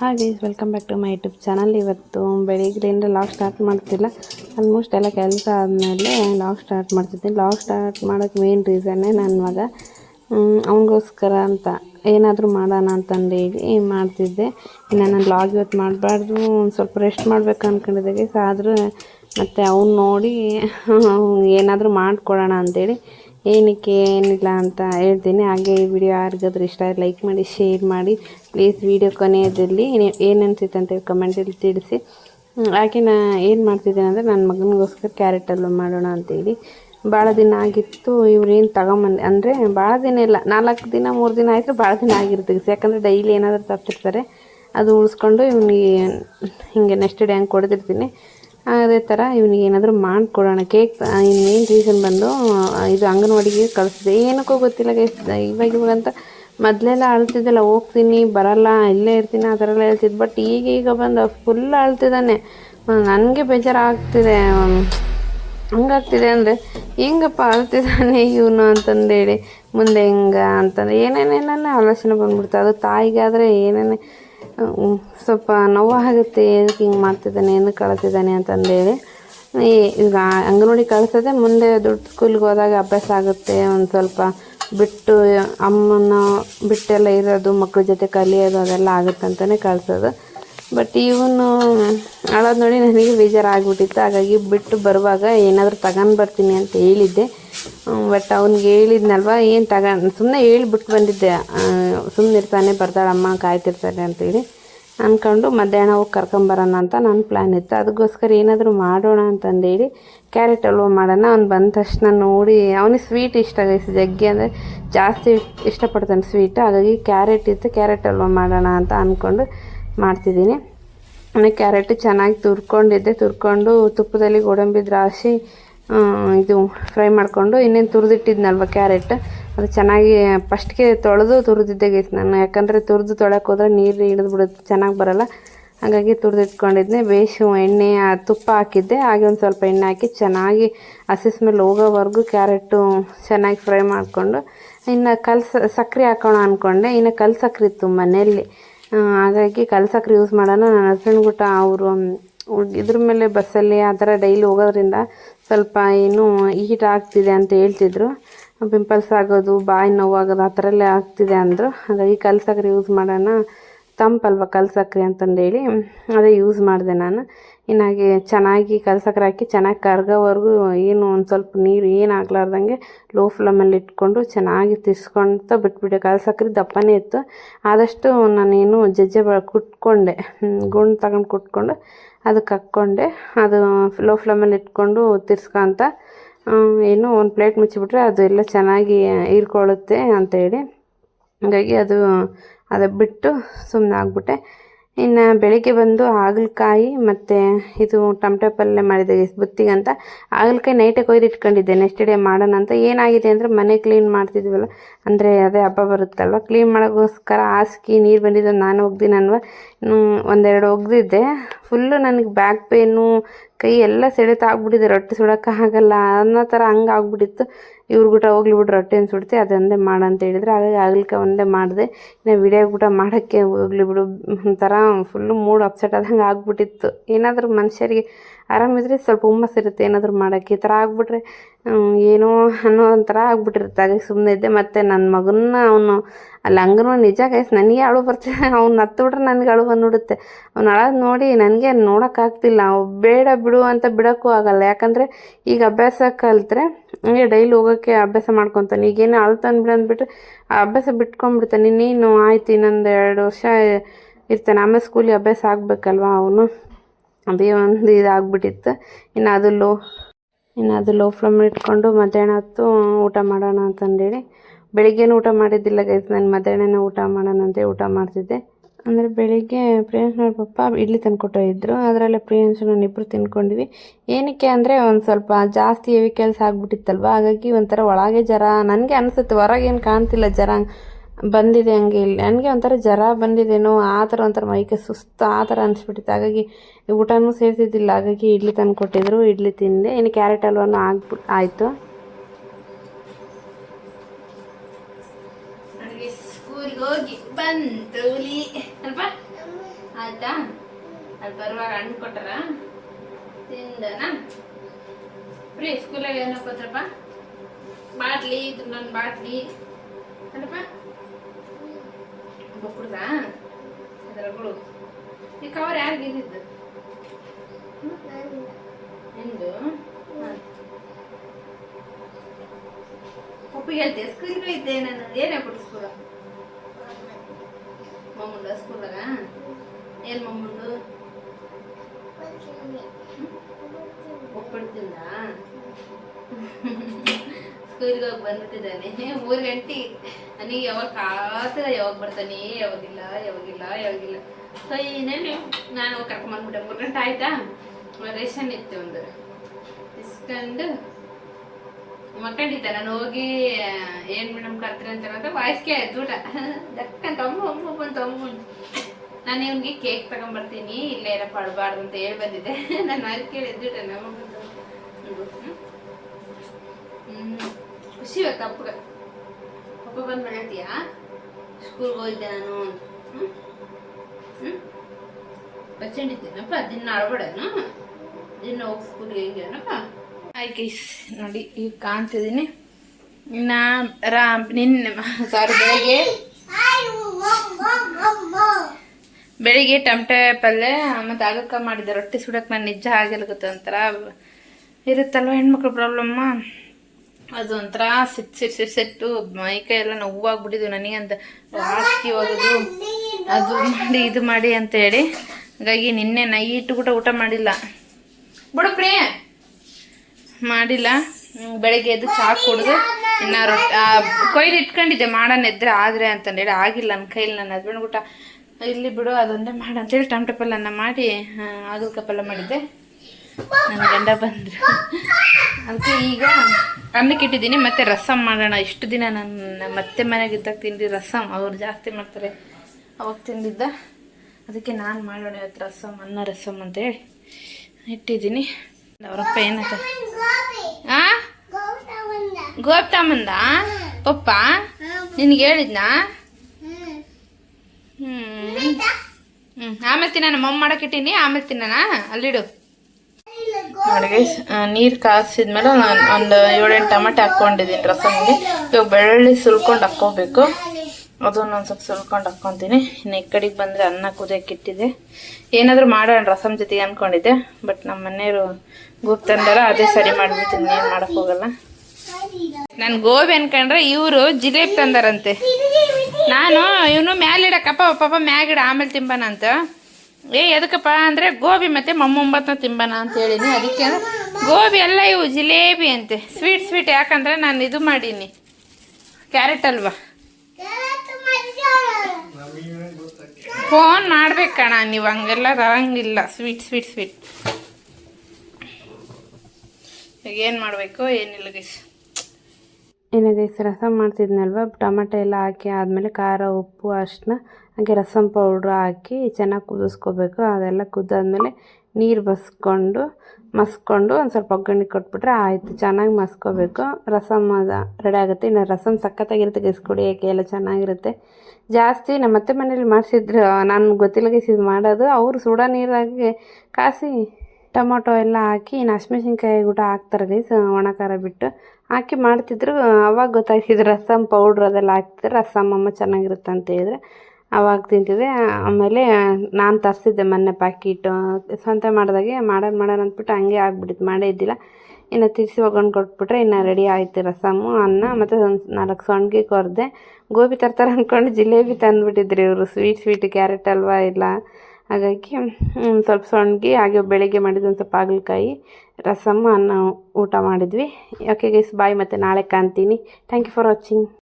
ಹಾಗೆ welcome back to my YouTube channel ಇವತ್ತು ಬೆಳಿಗ್ಗೆಯಿಂದ ಲಾಗ್ ಸ್ಟಾರ್ಟ್ ಮಾಡ್ತಿಲ್ಲ. ಆಲ್ಮೋಸ್ಟ್ ಎಲ್ಲ ಕೆಲಸ ಆದಮೇಲೆ ಲಾಗ್ ಸ್ಟಾರ್ಟ್ ಮಾಡ್ತಿದ್ದೀನಿ. ಲಾಗ್ ಸ್ಟಾರ್ಟ್ ಮಾಡೋಕ್ಕೆ ಮೇನ್ ರೀಸನ್ನೇ ನನ್ನ ಮಗ. ಅವನಿಗೋಸ್ಕರ ಅಂತ ಏನಾದರೂ ಮಾಡೋಣ ಅಂತಂದು ಹೇಳಿ ಮಾಡ್ತಿದ್ದೆ. ಇನ್ನು ನಾನು ಲಾಗ್ ಇವತ್ತು ಮಾಡಬಾರ್ದು, ಒಂದು ಸ್ವಲ್ಪ ರೆಸ್ಟ್ ಮಾಡಬೇಕು ಅಂದ್ಕೊಂಡಿದ್ದೆ ಸೊ ಆದರೂ ಮತ್ತು ಅವ್ನು ನೋಡಿ, ಏನಾದರೂ ಮಾಡಿಕೊಡೋಣ ಅಂತೇಳಿ ಏನಕ್ಕೆ ಏನಿಲ್ಲ ಅಂತ ಹೇಳ್ತೀನಿ. ಹಾಗೆ ಈ ವಿಡಿಯೋ ಯಾರಿಗಾದ್ರೂ ಇಷ್ಟ ಲೈಕ್ ಮಾಡಿ ಶೇರ್ ಮಾಡಿ ಪ್ಲೀಸ್ ವಿಡಿಯೋ ಕೊನೆಯದಲ್ಲಿ ಏನು ಅನಿಸುತ್ತೆ ಅಂತೇಳಿ ಕಮೆಂಟಲ್ಲಿ ತಿಳಿಸಿ. ಹಾಗೆ ನಾ ಏನು ಮಾಡ್ತಿದ್ದೇನೆ ಅಂದರೆ ನನ್ನ ಮಗನಿಗೋಸ್ಕರ ಕ್ಯಾರೆಟ್ ಮಾಡೋಣ ಅಂತೇಳಿ. ಭಾಳ ದಿನ ಆಗಿತ್ತು, ಇವ್ರು ಏನು ತಗೊಂಬಂದು, ಅಂದರೆ ಭಾಳ ದಿನ ಇಲ್ಲ, ನಾಲ್ಕು ದಿನ, ಮೂರು ದಿನ ಆಯಿತು ಭಾಳ ದಿನ ಆಗಿರ್ತದೆ ಯಾಕಂದರೆ ಡೈಲಿ ಏನಾದರೂ ತರ್ತಿರ್ತಾರೆ, ಅದು ಉಳಿಸ್ಕೊಂಡು ಇವನಿಗೆ ಹಿಂಗೆ ನೆಕ್ಸ್ಟ್ ಡೇ ಹಂಗೆ ಕೊಡ್ತಿರ್ತೀನಿ. ಅದೇ ಥರ ಇವನಿಗೆ ಏನಾದರೂ ಮಾಡಿಕೊಡೋಣ. ಕೇಕ್ ಇನ್ನೇನು ರೀಸನ್ ಬಂದು ಇದು ಅಂಗನವಾಡಿಗೆ ಕಳಿಸಿದೆ. ಏನಕ್ಕೂ ಗೊತ್ತಿಲ್ಲ. ಇವಾಗ ಇವಾಗಂತ ಮೊದಲೆಲ್ಲ ಅಳ್ತಿದ್ದಲ್ಲ, ಹೋಗ್ತೀನಿ, ಬರಲ್ಲ, ಇಲ್ಲೇ ಇರ್ತೀನಿ, ಆ ಥರ ಎಲ್ಲ ಹೇಳ್ತಿದ್ದು. ಬಟ್ ಈಗ ಈಗ ಬಂದು ಫುಲ್ ಅಳ್ತಿದ್ದಾನೆ. ನನಗೆ ಬೇಜಾರಾಗ್ತಿದೆ. ಹಂಗಾಗ್ತಿದೆ ಅಂದರೆ, ಹೆಂಗಪ್ಪ ಅಳ್ತಿದ್ದಾನೆ ಇವನು ಅಂತಂದೇಳಿ ಮುಂದೆ ಹೆಂಗ ಅಂತಂದ್ರೆ ಏನೇನೇನೇ ಆಲೋಚನೆ ಬಂದ್ಬಿಡ್ತು. ಅದು ತಾಯಿಗಾದರೆ ಏನೇನೇ ಸ್ವಲ್ಪ ನೋವಾಗುತ್ತೆ ಏನಕ್ಕೆ ಹಿಂಗೆ ಮಾಡ್ತಿದ್ದಾನೆ ಏನು ಕಳ್ತಿದ್ದಾನೆ ಅಂತಂದೇಳಿ. ಈಗ ಅಂಗನವಾಡಿ ಕಳ್ಸೋದೆ ಮುಂದೆ ದುಡ್ಡು ಸ್ಕೂಲ್ಗೆ ಹೋದಾಗ ಅಭ್ಯಾಸ ಆಗುತ್ತೆ, ಒಂದು ಸ್ವಲ್ಪ ಬಿಟ್ಟು ಅಮ್ಮನ ಬಿಟ್ಟೆಲ್ಲ ಇರೋದು ಮಕ್ಕಳ ಜೊತೆ ಕಲಿಯೋದು, ಅದೆಲ್ಲ ಆಗುತ್ತೆ ಅಂತಲೇ ಕಳ್ಸೋದು. ಬಟ್ ಇವನು ಅಳೋದು ನೋಡಿ ನನಗೆ ಬೇಜಾರಾಗ್ಬಿಟ್ಟಿತ್ತು. ಹಾಗಾಗಿ ಬಿಟ್ಟು ಬರುವಾಗ ಏನಾದರೂ ತಗೊಂಡು ಬರ್ತೀನಿ ಅಂತ ಹೇಳಿದ್ದೆ. ಬಟ್ ಅವ್ನಿಗೆ ಹೇಳಿದ್ನಲ್ವ ಏನು ತಗೊಂಡು ಸುಮ್ಮನೆ ಹೇಳ್ಬಿಟ್ಟು ಬಂದಿದ್ದೆ. ಸುಮ್ಮನೆ ಇರ್ತಾನೆ ಬರ್ತಾಳಮ್ಮ ಕಾಯ್ತಿರ್ತಾರೆ ಅಂತೇಳಿ. ಅಂದ್ಕೊಂಡು ಮಧ್ಯಾಹ್ನ ಹೋಗಿ ಕರ್ಕೊಂಬರೋಣ ಅಂತ ನನ್ನ ಪ್ಲ್ಯಾನ್ ಇತ್ತು. ಅದಕ್ಕೋಸ್ಕರ ಏನಾದರೂ ಮಾಡೋಣ ಅಂತಂದೇಳಿ ಕ್ಯಾರೆಟ್ ಹಲ್ವ ಮಾಡೋಣ ಅವ್ನು ಬಂದ ತಕ್ಷಣ ನೋಡಿ ಅವನಿಗೆ ಸ್ವೀಟ್ ಇಷ್ಟ ಆಗೈತೆ ಜಗ್ಗಿ ಅಂದರೆ ಜಾಸ್ತಿ ಇಷ್ಟಪಡ್ತಾನೆ ಸ್ವೀಟ್ ಹಾಗಾಗಿ ಕ್ಯಾರೆಟ್ ಇತ್ತು ಕ್ಯಾರೆಟ್ ಹಲ್ವ ಮಾಡೋಣ ಅಂತ ಅಂದ್ಕೊಂಡು ಮಾಡ್ತಿದ್ದೀನಿ. ಆಮೇಲೆ ಕ್ಯಾರೆಟ್ ಚೆನ್ನಾಗಿ ತುರ್ಕೊಂಡಿದ್ದೆ. ತುರ್ಕೊಂಡು ತುಪ್ಪದಲ್ಲಿ ಗೋಡಂಬಿ ಆ, ಇದು ಫ್ರೈ ಮಾಡಿಕೊಂಡು ಇನ್ನೇನು ತುರಿದಿಟ್ಟಿದ್ನಲ್ವ ಕ್ಯಾರೆಟ್? ಅದು ಚೆನ್ನಾಗಿ ಫಸ್ಟ್ಗೆ ತೊಳೆದು ತುರಿದಿದ್ದೆ ಗೈಸ್ ನಾನು. ಯಾಕಂದರೆ ತುರಿದು ತೊಳಕ್ಕೆ ಹೋದ್ರೆ ನೀರು ಹಿಡಿದು ಬಿಡುತ್ತೆ, ಚೆನ್ನಾಗಿ ಬರೋಲ್ಲ. ಹಾಗಾಗಿ ತುರಿದಿಟ್ಕೊಂಡಿದ್ದೆ. ಬೇಸು ಎಣ್ಣೆ ತುಪ್ಪ ಹಾಕಿದ್ದೆ. ಹಾಗೆ ಒಂದು ಸ್ವಲ್ಪ ಎಣ್ಣೆ ಹಾಕಿ ಚೆನ್ನಾಗಿ ಹಸಿಸ್ ಮೇಲೆ ಹೋಗೋವರೆಗೂ ಕ್ಯಾರೆಟು ಚೆನ್ನಾಗಿ ಫ್ರೈ ಮಾಡಿಕೊಂಡು, ಇನ್ನು ಕಲ್ ಸಕ್ಕರೆ ಹಾಕೋಣ ಅಂದ್ಕೊಂಡೆ ಇನ್ನು ಕಲ್ ಸಕ್ಕರೆ ಇತ್ತು ಮನೆಯಲ್ಲಿ. ಹಾಗಾಗಿ ಕಲ್ ಸಕ್ಕರೆ ಯೂಸ್ ಮಾಡೋಣ. ನನ್ನ ಹಸ್ಬೆಂಡ್ ಗುಟ್ಟ ಅವರು ಇದ್ರ ಮೇಲೆ ಬಸ್ಸಲ್ಲಿ ಆ ಥರ ಡೈಲಿ ಹೋಗೋದ್ರಿಂದ ಸ್ವಲ್ಪ ಏನು ಹೀಟ್ ಆಗ್ತಿದೆ ಅಂತ ಹೇಳ್ತಿದ್ರು. ಪಿಂಪಲ್ಸ್ ಆಗೋದು, ಬಾಯಿ ನೋವಾಗೋದು, ಆ ಥರ ಆಗ್ತಿದೆ ಅಂದರು. ಹಾಗಾಗಿ ಕಲ್ಸಕ್ರೆ ಯೂಸ್ ಮಾಡೋಣ, ತಂಪಲ್ವ ಕಲ್ಸಕ್ರೆ ಅಂತಂದೇಳಿ ಅದೇ ಯೂಸ್ ಮಾಡಿದೆ ನಾನು. ಇನ್ನಾಗಿ ಚೆನ್ನಾಗಿ ಕಲ್ಸಕ್ಕೆ ಹಾಕಿ ಚೆನ್ನಾಗಿ ಕರ್ಗೋವರೆಗೂ ಏನು ಒಂದು ಸ್ವಲ್ಪ ನೀರು ಏನು ಆಗ್ಲಾರ್ದಂಗೆ ಲೋ ಫ್ಲೇಮಲ್ಲಿ ಇಟ್ಕೊಂಡು ಚೆನ್ನಾಗಿ ತಿರ್ಸ್ಕೊಳ್ತಾ ಬಿಟ್ಬಿಟ್ಟೆ ಕಲ್ಸಕ್ರಿ ದಪ್ಪನೇ ಇತ್ತು. ಆದಷ್ಟು ನಾನೇನು ಜಜ್ಜೆ ಕುಟ್ಕೊಂಡೆ. ಗುಂಡು ತಗೊಂಡು ಕುಟ್ಕೊಂಡು ಅದಕ್ಕೆ ಹಾಕ್ಕೊಂಡೆ. ಅದು ಲೋ ಫ್ಲೇಮಲ್ಲಿ ಇಟ್ಕೊಂಡು ತಿರ್ಸ್ಕೊಂತ ಏನು ಒಂದು ಪ್ಲೇಟ್ ಮುಚ್ಚಿಬಿಟ್ರೆ ಅದು ಎಲ್ಲ ಚೆನ್ನಾಗಿ ಹೀರ್ಕೊಳ್ಳುತ್ತೆ ಅಂತೇಳಿ. ಹಾಗಾಗಿ ಅದು ಅದು ಬಿಟ್ಟು ಸುಮ್ಮನೆ ಆಗ್ಬಿಟ್ಟೆ ಇನ್ನು ಬೆಳಿಗ್ಗೆ ಬಂದು ಹಾಗಲಕಾಯಿ ಮತ್ತು ಇದು ಟಮಟೆ ಪಲ್ಯ ಮಾಡಿದೆ ಬುತ್ತಿಗೆ ಅಂತ ಹಾಗಲಕಾಯಿ ನೈಟೇ ಕೊಯ್ದು ಇಟ್ಕೊಂಡಿದ್ದೆ. ನೆಕ್ಸ್ಟ್ ಡೇ ಮಾಡೋಣ ಅಂತ. ಏನಾಗಿದೆ ಅಂದರೆ ಮನೆ ಕ್ಲೀನ್ ಮಾಡ್ತಿದ್ವಲ್ಲ, ಅಂದರೆ ಅದೇ ಹಬ್ಬ ಬರುತ್ತಲ್ವ? ಕ್ಲೀನ್ ಮಾಡೋಕ್ಕೋಸ್ಕರ ಹಾಸಿಗೆ, ನೀರು ಬಂದಿದ್ದು ನಾನು ಒಗ್ದಿನಲ್ವ ಒಂದೆರಡು ಒಗ್ದಿದ್ದೆ. ಫುಲ್ಲು ನನಗೆ ಬ್ಯಾಕ್ ಪೇನು ಕೈ ಎಲ್ಲ ಸೆಳೆತ ಆಗ್ಬಿಟ್ಟಿದೆ, ರೊಟ್ಟಿ ಸುಡೋಕೆ ಆಗಲ್ಲ, ಅನ್ನೋ ಥರ ಹಂಗೆ ಆಗ್ಬಿಟ್ಟಿತ್ತು. ಇವ್ರ ಗುಟ ಹೋಗ್ಲಿ ಬಿಡು ರೊಟ್ಟಿನ ಸುಡ್ತಿ ಅದೊಂದೇ ಮಾಡು ಅಂತ ಹೇಳಿದ್ರೆ. ಹಾಗಾಗಿ ಆಗ್ಲಿಕ್ಕೆ ಒಂದೇ ಮಾಡಿದೆ. ಇನ್ನು ವಿಡಿಯೋ ಊಟ ಮಾಡೋಕ್ಕೆ ಹೋಗ್ಲಿ ಬಿಡು, ಒಂಥರ ಫುಲ್ಲು ಮೂಡ್ ಅಪ್ಸೆಟ್ ಆದಂಗೆ ಆಗ್ಬಿಟ್ಟಿತ್ತು. ಏನಾದರೂ ಮನುಷ್ಯರಿಗೆ ಆರಾಮಿದ್ರೆ ಸ್ವಲ್ಪ ಹುಮ್ಮಸ್ ಇರುತ್ತೆ, ಏನಾದರೂ ಮಾಡೋಕ್ಕೆ. ಈ ಥರ ಆಗ್ಬಿಟ್ರೆ ಏನೋ ಅನ್ನೋ ಒಂಥರ ಆಗ್ಬಿಟ್ಟಿರುತ್ತೆ. ಹಾಗಾಗಿ ಸುಮ್ಮನೆ ಇದ್ದೆ. ಮತ್ತು ನನ್ನ ಮಗನ್ನ ಅವನು, ಅಲ್ಲಿ ಹಂಗೂ ನಿಜ ಗೈಸ್ ನನಗೆ ಅಳು ಬರ್ತಾನೆ ಅವ್ನು ಹತ್ತು ಬಿಟ್ರೆ ನನಗೆ ಅಳು ಬಂದ್ಬಿಡುತ್ತೆ. ಅವ್ನು ಅಳೋದು ನೋಡಿ ನನಗೆ ನೋಡೋಕ್ಕಾಗ್ತಿಲ್ಲ ಬೇಡ ಬಿಡು ಅಂತ ಬಿಡೋಕ್ಕೂ ಆಗಲ್ಲ. ಯಾಕಂದರೆ ಈಗ ಅಭ್ಯಾಸ ಕಲಿತ್ರೆ ಹಂಗೆ ಡೈಲಿ ಹೋಗೋಕ್ಕೆ ಅಭ್ಯಾಸ ಮಾಡ್ಕೊತಾನೆ. ಈಗೇನು ಅಳ್ತಾನೆ ಬಿಡು ಅಂದ್ಬಿಟ್ರೆ ಆ ಅಭ್ಯಾಸ ಬಿಟ್ಕೊಂಡ್ಬಿಡ್ತಾನೆ. ನೀನು ಆಯ್ತು ಇನ್ನೊಂದು ಎರಡು ವರ್ಷ ಇರ್ತಾನೆ. ಆಮೇಲೆ ಸ್ಕೂಲಿಗೆ ಅಭ್ಯಾಸ ಆಗಬೇಕಲ್ವಾ ಅವನು? ಅದೇ ಒಂದು ಇದಾಗ್ಬಿಟ್ಟಿತ್ತು. ಇನ್ನು ಅದು ಲೋ ಇನ್ನು ಅದು ಲೋ ಫ್ಲೇಮ್ ಇಟ್ಕೊಂಡು ಮಧ್ಯಾಹ್ನ ಹೊತ್ತು ಊಟ ಮಾಡೋಣ ಅಂತಂದೇಳಿ. ಬೆಳಿಗ್ಗೆನೂ ಊಟ ಮಾಡಿದ್ದಿಲ್ಲ ಗೈಸ್ ನಾನು ಮಧ್ಯಾಹ್ನನೇ ಊಟ ಮಾಡೋಣ ಅಂತ ಊಟ ಮಾಡ್ತಿದ್ದೆ. ಅಂದರೆ ಬೆಳಿಗ್ಗೆ ಪ್ರಿಯಾಂಶನವ್ರ ಪಪ್ಪ ಇಡ್ಲಿ ತಂದ್ಕೊಟ್ಟಿದ್ರು ಅದರಲ್ಲೇ ಪ್ರಿಯಾಂಶು ನಾನು ಇಬ್ಬರು ತಿನ್ಕೊಂಡ್ವಿ ಏನಕ್ಕೆ ಅಂದರೆ ಒಂದು ಸ್ವಲ್ಪ ಜಾಸ್ತಿ ಹೆವಿ ಕೆಲಸ ಆಗ್ಬಿಟ್ಟಿತ್ತಲ್ವ? ಹಾಗಾಗಿ ಒಂಥರ ಒಳಗೆ ಜರ, ನನಗೆ ಅನಿಸುತ್ತೆ, ಹೊರಗೇನು ಕಾಣ್ತಿಲ್ಲ ಜ್ವರ ಬಂದಿದೆ ಹಂಗೆ ಇಲ್ಲಿ. ನನಗೆ ಒಂಥರ ಜ್ವರ ಬಂದಿದೆನೋ, ಆ ಥರ ಒಂಥರ ಮೈಕೆ ಸುಸ್ತು, ಆ ಥರ ಅನಿಸ್ಬಿಟ್ಟಿತ್ತು. ಹಾಗಾಗಿ ಊಟನೂ ಸೇರ್ತಿದ್ದಿಲ್ಲ. ಹಾಗಾಗಿ ಇಡ್ಲಿ ತಂದು ಕೊಟ್ಟಿದ್ರು, ಇಡ್ಲಿ ತಿಂದೆ. ಇನ್ನು ಕ್ಯಾರೆಟ್ ಹಲ್ವನೂ ಆಗ್ಬಿಟ್ಟು ಆಯಿತು. ಹೋಗಿ ಬಂತು ಹುಲಿ. ಅಲ್ವಾ ಆಯ್ತಾ? ಅಲ್ಲಿ ಬರುವಾಗ ಹಣ್ಣು ಕೊಟ್ಟರ? ತಿಂದನ? ಪ್ರೀ ಸ್ಕೂಲಾಗ ಏನಪ್ಪ ಬಾಟ್ಲಿ, ಇದು ನನ್ನ ಬಾಟ್ಲಿ. ಅಲ್ಲಪ್ಪ? ಬೊಕ್ಕುಡ್ದ ಅದ್ರಗಳು ಈ ಕವರ್ ಯಾರಿಗೆ ಇದ್ದಿದ್ದು ನಿಂದು? ಒಪ್ಪಿಗೆ ಹೇಳ್ತೀಯ? ಇದ್ದೆ ನಾನು. ಏನೇ ಬಿಟ್ಟು ಸ್ಕೂಲ ಮಮ್ಮುಂಡ ಸ್ಕೂಲಾಗ ಏನು ಮಮ್ಮುಂಡು ಒಪ್ಪಿಡ್ತಿಂದ ಸ್ಕೂಲ್ಗೆ ಹೋಗಿ ಬಂದ್ಬಿಟ್ಟಿದ್ದಾನೆ ಮೂರು ಗಂಟೆ. ನನಗೆ ಯಾವಾಗ ಕಾತದ ಯಾವಾಗ ಬರ್ತಾನೆ? ಯಾವಾಗಿಲ್ಲ ಯಾವಾಗಿಲ್ಲ ಯಾವಾಗಿಲ್ಲ. ಸೊ ಇನ್ನೇನು ನಾನು ಕರ್ಕೊಂಬಂದ್ಬಿಟ್ಟೆ. ಮೂರು ಗಂಟೆ ಆಯ್ತಾ? ರೇಷನ್ ಇತ್ತು ಒಂದು. ಇಸ್ಕೊಂಡು ಮಕ್ಕಂಡಿದ್ದ. ನಾನು ಹೋಗಿ, ಏನ್ ಮೇಡಮ್ ಕರ್ತೀರಿ ಅಂತ ವಾಯ್ಸ್ಗೆ ಆಯ್ತು ಊಟ. ದಕ್ಕಂತ ಅಮ್ಮ ಅಮ್ಮ ಬಂತ ಅಮ್ಮ ನಾನು ಇವ್ನಿಗೆ ಕೇಕ್ ತಗೊಂಬರ್ತೀನಿ. ಇಲ್ಲೇ ಏನಪ್ಪ ಅಡಬಾರ್ದು ಅಂತ ಹೇಳಿ ಬಂದಿದ್ದೆ. ನಾನು ಅದಕ್ಕೆ ಕೇಳಿ ಎದ್ದುಟ ನಮ್ಮ ಬಂದು ಹ್ಮ್ ಖುಷಿ ಇವತ್ತು ಅಪ್ಪಗೆ ಅಪ್ಪ ಬಂದು ಬೆಳತೀಯಾ ಸ್ಕೂಲ್ಗೆ ಹೋಗಿದ್ದೆ ನಾನು ಅಂತ. ಬಚ್ಚಿಟ್ಟಿದ್ದೇನಪ್ಪ ದಿನ ಅಳ್ಬೇಡನು ದಿನ ಹೋಗಿ ಸ್ಕೂಲ್ಗೆ ಹೆಂಗೇನಪ್ಪ ಗೈಸ್ ನೋಡಿ ಈಗ ಕಾಣ್ತಿದ್ದೀನಿ ಇನ್ನ ರಾ ನಿನ್ನೆ ಸಾರಿ ಬೆಳಗ್ಗೆ ಬೆಳಿಗ್ಗೆ ಟಮಟೆ ಪಲ್ಯ ಮತ್ತು ಆಗಕ್ಕ ಮಾಡಿದ್ದೆ. ರೊಟ್ಟಿ ಸುಡಕ್ಕೆ ನಾನು ನಿಜ ಆಗಿಲ್ಲ ಒಂಥರ ಇರುತ್ತಲ್ವ ಹೆಣ್ಮಕ್ಳು ಪ್ರಾಬ್ಲಮ್ಮ ಅದು ಒಂಥರ ಸಿಟ್ ಸಿಟ್ ಸಿಟ್ ಸಿಟ್ಟು ಮೈಕೈಯೆಲ್ಲ ಎಲ್ಲ ನೋವಾಗ್ಬಿಟ್ಟಿದ್ವು ನನಗೆ ಅಂತ ಹಾಸಿಗೆ ಹೋಗೋದು. ಅದು ಮಾಡಿ ಇದು ಮಾಡಿ ಅಂತ ಹೇಳಿ ಹಾಗಾಗಿ ನಿನ್ನೆ ನೈಟ್ ಕೂಡ ಊಟ ಮಾಡಿಲ್ಲ. ಬಿಡು ಪ್ರಿಯ. ಮಾಡಿಲ್ಲ. ಬೆಳಿಗ್ಗೆ ಎದ್ದು ಚಹಾ ಕುಡಿದು ಇನ್ನ ರೊಟ್ಟಿ ಕೊಯ್ಲು ಇಟ್ಕೊಂಡಿದ್ದೆ. ಮಾಡೋಣ ಎದ್ರೆ ಆದ್ರೆ ಅಂತಂದೇಳಿ. ಆಗಿಲ್ಲ ನನ್ನ ಕೈಲಿ ನನ್ನ ಹಸ್ಬೆಂಡ್ ಊಟ. ಇಲ್ಲಿ ಬಿಡು ಅದೊಂದೇ ಮಾಡು ಅಂತೇಳಿ ಟಮಟೆ ಪಲ್ಯನ ಮಾಡಿ ಆಗಲ್ ಪಲ್ಯ ಮಾಡಿದ್ದೆ. ನನ್ನ ಗಂಡ ಬಂದರು. ಅದಕ್ಕೆ ಈಗ ಅನ್ನಕ್ಕೆ ಇಟ್ಟಿದ್ದೀನಿ. ಮತ್ತೆ ರಸಮ್ ಮಾಡೋಣ. ಇಷ್ಟು ದಿನ ನನ್ನ ಮತ್ತೆ ಮನೆಗೆ ಇದ್ದಾಗ ತಿಂಡಿ ರಸಮ್. ಅವ್ರು ಜಾಸ್ತಿ ಮಾಡ್ತಾರೆ. ಅವಾಗ ತಿಂದಿದ್ದ. ಅದಕ್ಕೆ ನಾನು ಮಾಡೋಣ ಇವತ್ತು ರಸಮ್, ಅನ್ನ ರಸಮ್ ಅಂತೇಳಿ ಇಟ್ಟಿದ್ದೀನಿ. ಅವರಪ್ಪ ಏನಂತ? ಹಾಂ ಗೋಪ್ತಾಮಂದ ಪಪ್ಪ, ನಿನಗೆ ಹೇಳಿದ್ನಾ? ಹ್ಮ್. ಹ್ಮ್. ಆಮೇಲೆ ತಿನ್ನ ಮಮ್ಮ ಮಾಡಕ್ಕೆ ಇಟ್ಟೀನಿ. ಆಮೇಲೆ ತಿನ್ನೋಣ. ಅಲ್ಲಿಡು. ನೋಡಿ ನೀರು ಕಾಯಿಸಿದ್ಮೇಲೆ ನಾನು ಒಂದು ಏಳೆಂಟು ಟಮಾಟೆ ಹಾಕ್ಕೊಂಡಿದ್ದೀನಿ ರಸಮ್ಗೆ ಇವಾಗ ಬೆಳ್ಳುಳ್ಳಿ ಸುಲ್ಕೊಂಡು ಹಾಕ್ಕೋಬೇಕು. ಅದನ್ನು ಒಂದು ಸ್ವಲ್ಪ ಸುಲ್ಕೊಂಡು ಹಾಕ್ಕೊತೀನಿ. ಇನ್ನು ಈ ಕಡೆಗೆ ಬಂದರೆ ಅನ್ನ ಕುದಿಯಕ್ಕೆ ಇಟ್ಟಿದೆ. ಏನಾದರೂ ಮಾಡೋಣ ರಸಮ್ ಜೊತೆಗೆ ಅಂದ್ಕೊಂಡಿದ್ದೆ ಬಟ್ ನಮ್ಮ ಮನೆಯವರು ಗೂಪ್ ತಂದಾರ ಅದೇ ಸರಿ ಮಾಡಿಬಿಡ್ತೀನಿ ಏನು ಮಾಡೋಕ್ಕೋಗಲ್ಲ ಹೋಗಲ್ಲ. ನಾನು ಗೋಬಿ ಅನ್ಕೊಂಡ್ರೆ ಇವರು ಜಿಲೇಬಿ ತಂದಾರಂತೆ. ನಾನು ಇವನು ಮ್ಯಾಲಿಡಕ್ಕಪ್ಪ ಪಾಪ ಮ್ಯಾಗಿಡ ಆಮೇಲೆ ತಿಂಬಾನಂತ. ಏ, ಎದಕ್ಕಪ್ಪ ಅಂದರೆ ಗೋಬಿ ಮತ್ತು ಮಮ್ಮೊಂಬತ್ತನ ತಿಂಬಣ ಅಂತ ಹೇಳಿನಿ. ಅದಕ್ಕೆ ಗೋಬಿ ಎಲ್ಲ ಇವು ಜಿಲೇಬಿ ಅಂತೆ. ಸ್ವೀಟ್ ಸ್ವೀಟ್ ಯಾಕಂದರೆ ನಾನು ಇದು ಮಾಡೀನಿ. ಕ್ಯಾರೆಟ್ ಅಲ್ವಾ? ಫೋನ್ ಮಾಡ್ಬೇಕಣ್ಣ, ನೀವು ಹಂಗೆಲ್ಲ ತರಂಗಿಲ್ಲ. ಸ್ವೀಟ್ ಸ್ವೀಟ್ ಸ್ವೀಟ್ ಈಗ ಏನು ಮಾಡಬೇಕು? ಏನಿಲ್ಲ ಗೈಸ್ ಏನಾಗೈಸ್ ರಸ ಮಾಡ್ತಿದ್ನಲ್ವ? ಟೊಮೆಟೊ ಎಲ್ಲ ಹಾಕಿ ಆದಮೇಲೆ ಖಾರ, ಉಪ್ಪು, ಅರಿಶಿನ ಹಾಗೆ ರಸಮ್ ಪೌಡ್ರ್ ಹಾಕಿ ಚೆನ್ನಾಗಿ ಕುದಿಸ್ಕೋಬೇಕು. ಅದೆಲ್ಲ ಕುದ್ದಾದ್ಮೇಲೆ ನೀರು ಬಸ್ಕೊಂಡು, ಮಸ್ಕೊಂಡು ಒಂದು ಸ್ವಲ್ಪ ಒಗ್ಗರಣೆ ಕೊಟ್ಬಿಟ್ರೆ ಆಯಿತು. ಚೆನ್ನಾಗಿ ಮಸ್ಕೋಬೇಕು. ರಸಮ್ ಅದು ರೆಡಿ ಆಗುತ್ತೆ. ಇನ್ನು ರಸಮ್ ಸಖತ್ತಾಗಿರುತ್ತೆ ಗೈಸ್ ಕುಡಿಯೋಕ್ಕೆ ಎಲ್ಲ ಚೆನ್ನಾಗಿರುತ್ತೆ. ಜಾಸ್ತಿ ನಮ್ಮ ಅತ್ತೆ ಮನೇಲಿ ಮಾಡಿಸಿದ್ರು, ನಾನು ಗೊತ್ತಿಲ್ಲ ಗೈಸ್ ಇದು ಮಾಡೋದು. ಅವರು ಸುಡ ನೀರಾಗಿ ಕಾಸಿ ಟೊಮೊಟೊ ಎಲ್ಲ ಹಾಕಿ, ಇನ್ನು ಹಸಿಮೆಣ್ಸಿನ್ಕಾಯಿ ಊಟ ಹಾಕ್ತಾರೆ ಗೈಸ್ ಒಣ ಖಾರ ಬಿಟ್ಟು ಹಾಕಿ ಮಾಡ್ತಿದ್ರು. ಅವಾಗ ಗೊತ್ತಾಗ್ತಿದ್ರು ರಸಮ್ ಪೌಡ್ರ್ ಅದೆಲ್ಲ ಹಾಕ್ತಿದ್ರೆ ರಸಮ್ ಅಮ್ಮ ಚೆನ್ನಾಗಿರುತ್ತೆ ಅಂತ ಹೇಳಿದ್ರೆ. ಅವಾಗ ತಿಂತಿದ್ದೆ. ಆಮೇಲೆ ನಾನು ತರಿಸಿದ್ದೆ ಮೊನ್ನೆ ಪ್ಯಾಕೆಟು ಸ್ವಂತ ಮಾಡಿದಾಗೆ ಮಾಡೋಣ ಮಾಡೋಣ ಅಂದ್ಬಿಟ್ಟು ಹಂಗೆ ಆಗ್ಬಿಟ್ಟಿತ್ತು. ಮಾಡೇ ಇದ್ದಿಲ್ಲ. ಇನ್ನು ತಿರ್ಸಿ ಒಗ್ಗರಣೆ ಕೊಟ್ಬಿಟ್ರೆ ಇನ್ನು ರೆಡಿ ಆಯಿತು ರಸಮ್ಮು ಅನ್ನ ಮತ್ತು ಒಂದು ನಾಲ್ಕು ಸೊಂಡ್ಗೆ ಕೊರ್ದೆ. ಗೋಬಿ ತರ್ತಾರೆ ಅಂದ್ಕೊಂಡು ಜಿಲೇಬಿ ತಂದುಬಿಟ್ಟಿದ್ರಿ ಇವರು. ಸ್ವೀಟ್ ಸ್ವೀಟ್ ಕ್ಯಾರೆಟ್ ಅಲ್ವಾ ಇಲ್ಲ. ಹಾಗಾಗಿ ಸ್ವಲ್ಪ ಸೊಂಡ್ಗೆ ಹಾಗೆ ಬೆಳಿಗ್ಗೆ ಮಾಡಿದ್ದು ಒಂದು ಸ್ವಲ್ಪ ಹಾಗಲಕಾಯಿ ರಸಮ್ಮು ಅನ್ನ ಊಟ ಮಾಡಿದ್ವಿ. ಯಾಕೆ ಗೈಸ್ ಬಾಯ್ ಮತ್ತು ನಾಳೆ ಕಾಣ್ತೀನಿ. Thank you for watching